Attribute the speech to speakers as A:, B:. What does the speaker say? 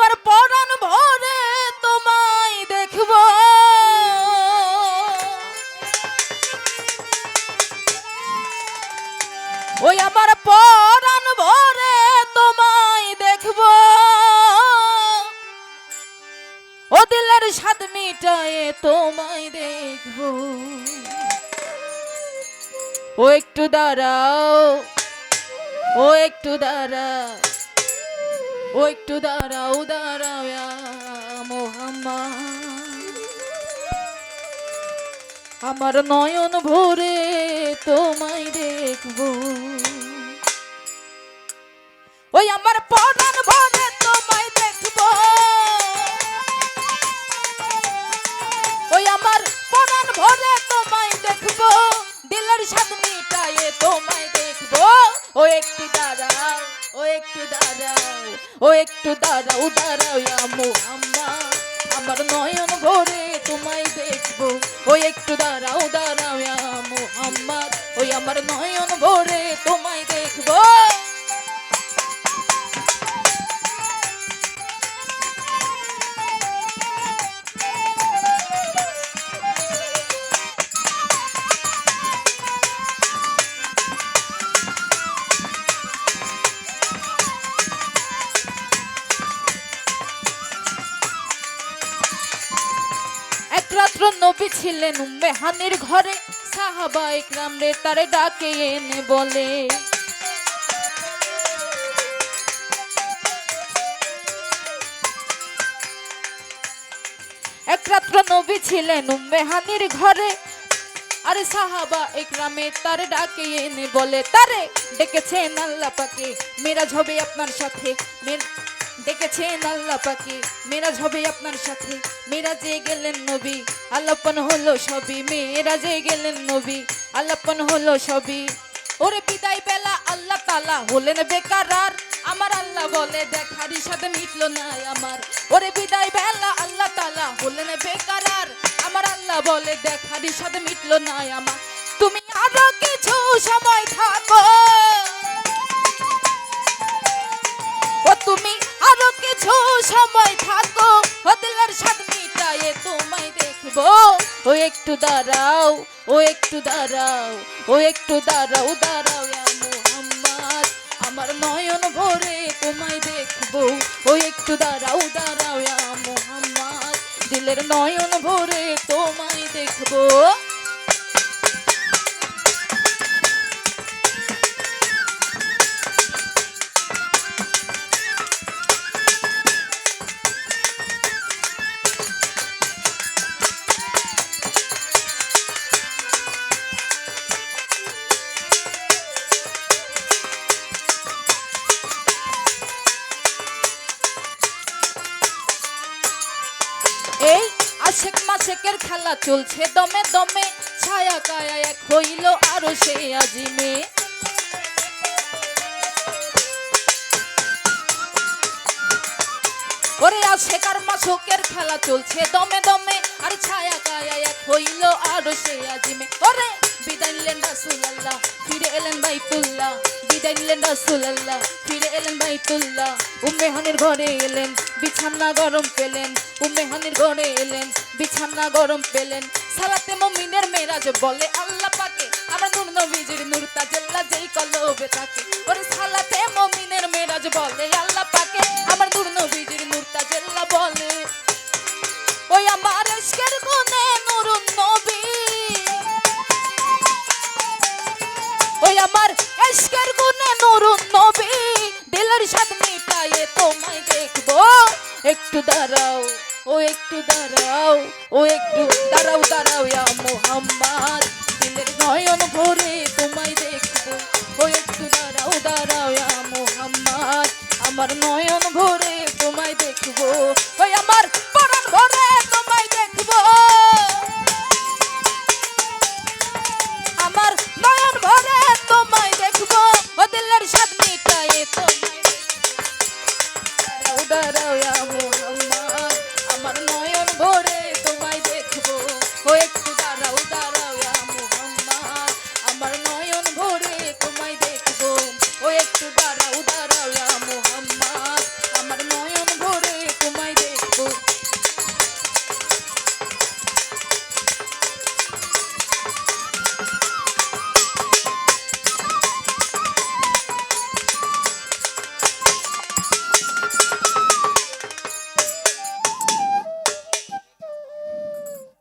A: আমার পরাণ ভরে তোমায় দেখব। ওই আমার পরাণ ভরে তোমায় দেখব। ও দিলের স্বাদ মিটায়ে তোমায় দেখব। ও একটু দাঁড়াও, ও একটু দাঁড়াও। ও একটু দাঁড়াও দাঁড়াও আমার নয়ন ভরে তোমায় দেখব। ওই আমার পরাণ ভরে তোমায় দেখব। ওই আমার পরাণ ভরে তোমায় দেখব। দিলের স্বাদ মিটায়ে তোমায় দেখব। ও একটু দাঁড়াও। ও একটু দাঁড়াও, ও একটু দাঁড়াও দাঁড়াও আমো আম্মা। আমার নয়ন ভরে তোমায় দেখব। ও একটু দাঁড়াও দাঁড়াও। রাত্র নবী ছিলেন উম্মে হানির ঘরে। সাহাবা একরাম রে তারে ডাকে, এনে বলে একরাত্র নবী ছিলেন উম্মে হানির ঘরে। আরে সাহাবা একরামে তারে ডাকে, এনে বলে, তারে ডেকেছেন আল্লাহ পাকে, মেরাজ হবে আপনার সাথে ডেকেছেন আল্লাহ পাকে, মেরাজ হবে আপনার সাথে, মেরাজে গেলেন নবী। আল্লাপন হলো সবই মেরাজে গেলেন নবী আল্লাপন হলো সবই। ওরে বিদায় বেলা, আল্লাহ তালা হলেন বেকারার আমার আল্লাহ বলে, দেখার সাথে মিটলো না আমার। ওরে বিদায় বেলা, আল্লাহ তালা হলেন বেকারার আমার আল্লাহ বলে, দেখার সাথে মিটলো না আমার। তুমি আরও কিছু সময় থাকো। ও তুমি আরও কিছু সময় থাকো তোমায় ও একটু দাঁড়াও, ও একটু দাঁড়াও, ও একটু দাঁড়াও দাঁড়াও আমার নয়ন ভরে তোমায় দেখব। ও একটু দাঁড়াও দাঁড়াও ইয়া দিলের নয়ন ভরে তোমায় দেখব। আশেক খেলা চলছে দমে দমে, ছায়া কায়া এক হইল আরও সে আজিমে ওরে আশেকার মাসকের খেলা চলছে দমে দমে, আর ছায়া কায়া এক হইল আরও সে আজিমে ওরে, বিদায় নিলেন রাসূলুল্লাহ, ফিরে এলেন বাইতুল্লাহ বিদায় নিলেন রাসূলুল্লাহ, ফিরে এলেন বাইতুল্লাহ। উম্মেহানের ঘরে এলেন, বিছানা গরম পেলেন। উম্মেহানের ঘরে এলেন, বিছানা গরম পেলেন। সালাতে মমিনের মেরাজ বলে আল্লাহ পাকে। আমরা নূর নবীজির নূর তাজেল্লা যেই কলবে থাকে। ওরে সালাতে মমিনের মেরাজ বলে আল্লাহ ও একটু দাঁড়াও, ও একটু দাঁড়াও দাঁড়াও ইয়া মোহাম্মদ। দিলের নয়ন ভরে তোমায় দেখব। ও একটু দাঁড়াও দাঁড়াও ইয়া মোহাম্মদ। আমার নয়ন ভরে তোমায় দেখব। একটু দাঁড়াও